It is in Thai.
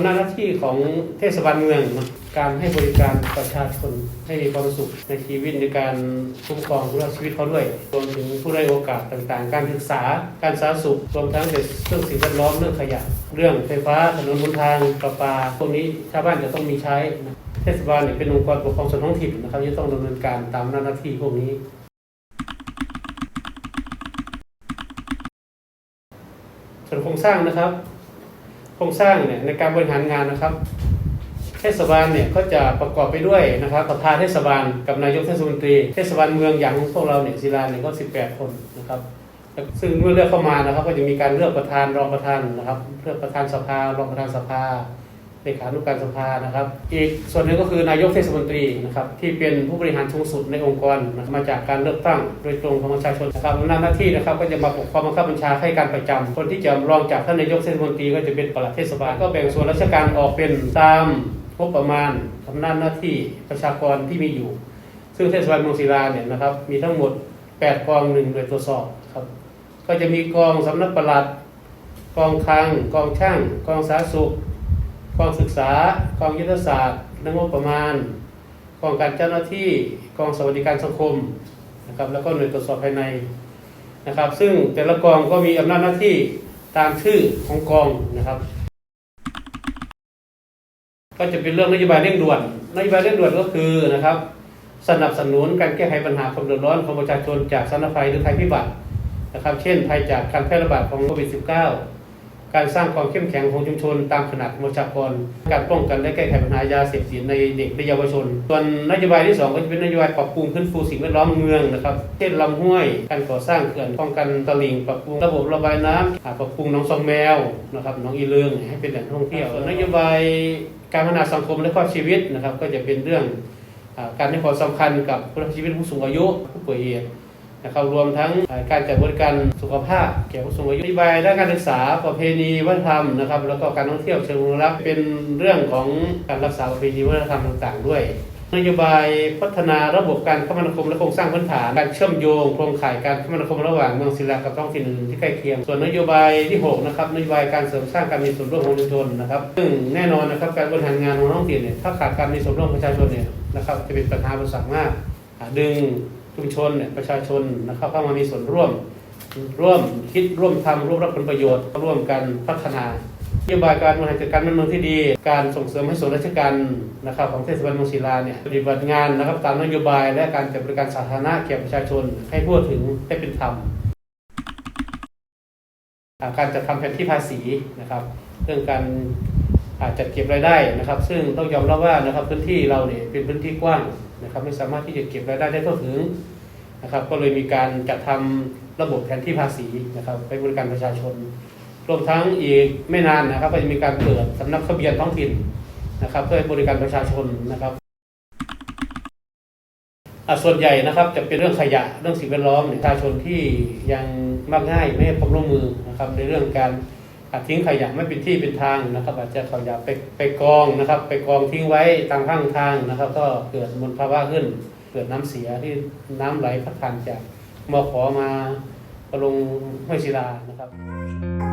ำนาจหน้าที่ของเทศบาลเมือง การให้บริการประชาชนให้มีความสุขในชีวิตในการคุ้มครองคุณภาพชีวิตเขาด้วยรวมถึงผู้ได้โอกาสต่างๆ การศึกษาการสาธารณสุขรวมทั้งเรื่องสิ่งแวดล้อมเรื่องขยะ เรื่องไฟฟ้าถนนบนทางประปาพวกนี้ชาวบ้านจะต้องมีใช้นะเทศบาลเนี่ยเป็นองค์กรปกครองส่วนท้องถิ่นนะครับที่ต้องดำเนินการตามหน้าที่พวกนี้ส่วนโครงสร้างนะครับ ครงสร้างเนี่ยในการบริหารงานนะครับ เทศบาลเนี่ยก็จะประกอบไปด้วยนะครับ ประธานเทศบาลกับนายกเทศมนตรี เทศบาลเมืองอย่างพวกเราเนี่ยศิลาเนี่ยก็ 18 คนนะครับซึ่งเมื่อเลือกเข้ามานะครับ ก็จะมีการเลือกประธานรองประธานนะครับ เลือกประธานสภารองประธานสภา เลขานุการสภานะครับ อีกส่วนหนึ่งก็คือนายกเทศมนตรีนะครับที่เป็นผู้บริหารสูงสุดในองค์กรมาจากการเลือกตั้งโดยตรงของประชาชนนะครับอำนาจหน้าที่นะครับก็จะมาปกครองบังคับบัญชาให้การประจำคนที่จะรองจากท่านนายกเทศมนตรีก็จะเป็นปลัดเทศบาลก็แบ่งส่วนราชการออกเป็นตามงบประมาณอำนาจหน้าที่ประชากรที่มีอยู่ ซึ่งเทศบาลเมืองศิลาเนี่ยนะครับมีทั้งหมด 8 กองหนึ่งโดวยตรวจสอบครับก็จะมีกองสำนักปลัดกองคลังกองช่าง กองสาธารณสุข กองศึกษากองยุทธศาสตร์และงบประมาณกองการเจ้าหน้าที่กองสวัสดิการสังคมนะครับแล้วก็หน่วยตรวจสอบภายในนะครับ ซึ่งแต่ละกองก็มีอำนาจหน้าที่ตามชื่อของกองนะครับ ก็จะเป็นเรื่องนโยบายเร่งด่วนนโยบายเร่งด่วนก็คือนะครับ สนับสนุนการแก้ไขปัญหาความเดือดร้อนของประชาชนจากสารณภัยหรือภัยพิบัตินะครับ เช่นภัยจากการแพร่ระบาดของโควิด -19 การสร้างความเข้มแข็งของชุมชน ตามขนาดประชากร การป้องกันและแก้ไขปัญหายาเสพติดในเด็กและเยาวชน ส่วนนโยบายที่สองก็จะเป็นนโยบายปรับปรุงพื้นฟูสิ่งแวดล้อมเมืองนะครับเช่นลำห้วย การก่อสร้างเขื่อนป้องกันตลิ่งปรับปรุงระบบระบายน้ำอ่าปรับปรุงหนองซองแมวนะครับหนองอีเลืองให้เป็นแหล่งท่องเที่ยวส่วนนโยบายการพัฒนาสังคมและครอบชีวิตนะครับก็จะเป็นเรื่องการให้ความสำคัญกับคุณชีวิตผู้สูงอายุผู้ป่วยเอด นะครับรวมทั้งการจัดบริการสุขภาพแก่ผู้สูงอายุนโยบายด้านการศึกษาประเพณีวัฒนธรรมนะครับแล้วก็การท่องเที่ยวเชิงอนุรักษ์เป็นเรื่องของการรักษาประเพณีวัฒนธรรมต่าง ๆ ด้วยนโยบายพัฒนาระบบการคมนาคมและโครงสร้างพื้นฐานการเชื่อมโยงโครงข่ายการคมนาคมระหว่างเมืองศิลากับท้องถิ่นอื่นที่ใกล้เคียง ส่วนนโยบายที่หกนะครับนโยบายการเสริมสร้างการมีส่วนร่วมของชุมชาชนนะครับซึ่งแน่นอนนะครับการบริหารงานของท้องถิ่นเนี่ยถ้าขาดการมีส่วนร่วมประชาชนเนี่ยนะครับจะเป็นปัญหาอุปสรรคมากดึง ชุมชนเนี่ยประชาชนนะครับเข้ามามีส่วนร่วม ร่วมคิดร่วมทำร่วมรับผลประโยชน์ ร่วมกันพัฒนานโยบายการบริหารจัดการบ้านเมืองที่ดี การส่งเสริมให้ส่วนราชการนะครับของเทศบาลเมืองศิลาเนี่ยปฏิบัติงานนะครับตามนโยบายและการจัดบริการสาธารณะแก่ประชาชนให้ทั่วถึงให้เป็นธรรมการจัดทำแผนที่ภาษีนะครับ เรื่องการ จัดเก็บรายได้นะครับ ซึ่งต้องยอมรับว่านะครับพื้นที่เราเนี่ยเป็นพื้นที่กว้างนะครับไม่สามารถที่จะเก็บรายได้ได้ทั่วถึงนะครับ ก็เลยมีการจัดทำระบบแผนที่ภาษีนะครับไปบริการประชาชน รวมทั้งอีกไม่นานนะครับ ก็จะมีการเปิดสำนักทะเบียนท้องถิ่นนะครับ เพื่อให้บริการประชาชนนะครับส่วนใหญ่นะครับจะเป็นเรื่องขยะเรื่องสิ่งแวดล้อมประชาชนที่ยังมักง่ายไม่ให้ความร่วมมือนะครับในเรื่องการ ทิ้งขยะไม่เป็นที่เป็นทางนะครับ อาจจะขยะไปไปกองนะครับ ไปกองทิ้งไว้ตามข้างทางนะครับ ก็เกิดมลภาวะขึ้น เกิดน้ำเสียที่น้ำไหลพัดผ่านจากมอขอมาลงห้วยศิลานะครับ